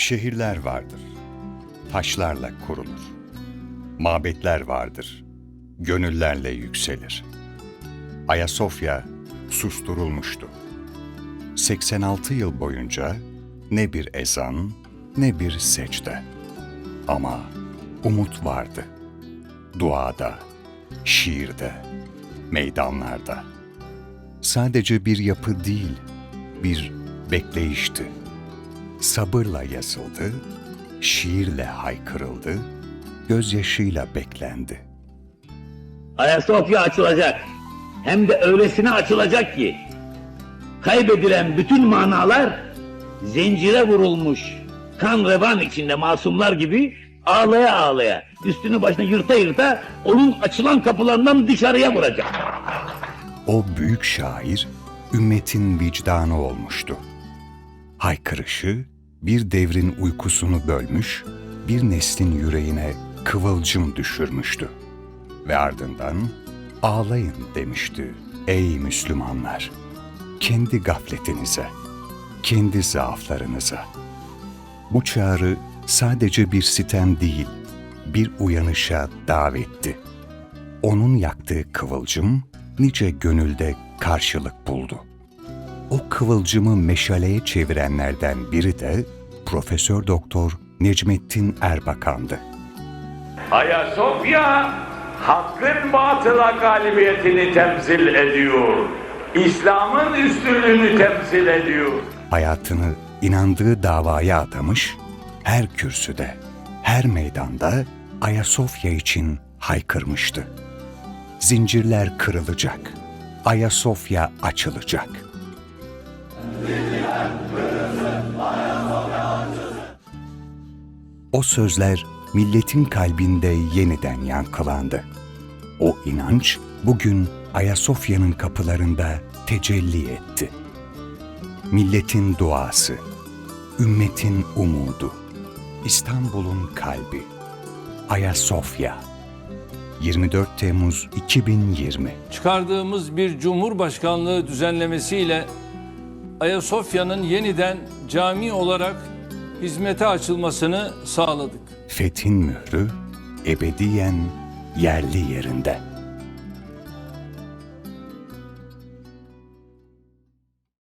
Şehirler vardır. Taşlarla kurulur. Mabetler vardır. Gönüllerle yükselir. Ayasofya susturulmuştu. 86 yıl boyunca ne bir ezan ne bir secde. Ama umut vardı. Duada, şiirde, meydanlarda. Sadece bir yapı değil, bir bekleyişti. Sabırla yazıldı, şiirle haykırıldı, gözyaşıyla beklendi. Ayasofya açılacak. Hem de öylesine açılacak ki kaybedilen bütün manalar zincire vurulmuş kan revan içinde masumlar gibi ağlaya ağlaya üstünü başına yırta yırta onun açılan kapılarından dışarıya vuracak. O büyük şair ümmetin vicdanı olmuştu. Haykırışı bir devrin uykusunu bölmüş, bir neslin yüreğine kıvılcım düşürmüştü. Ve ardından ağlayın demişti ey Müslümanlar. Kendi gafletinize, kendi zaaflarınıza. Bu çağrı sadece bir sitem değil, bir uyanışa davetti. Onun yaktığı kıvılcım nice gönülde karşılık buldu. O kıvılcımı meşaleye çevirenlerden biri de Profesör Doktor Necmettin Erbakan'dı. Ayasofya hakkın batıla galibiyetini temsil ediyor. İslam'ın üstünlüğünü temsil ediyor. Hayatını inandığı davaya adamış, her kürsüde, her meydanda Ayasofya için haykırmıştı. Zincirler kırılacak, Ayasofya açılacak. O sözler milletin kalbinde yeniden yankılandı. O inanç bugün Ayasofya'nın kapılarında tecelli etti. Milletin duası, ümmetin umudu, İstanbul'un kalbi, Ayasofya. 24 Temmuz 2020 çıkardığımız bir cumhurbaşkanlığı düzenlemesiyle Ayasofya'nın yeniden cami olarak hizmete açılmasını sağladık. Fethin mührü ebediyen yerli yerinde.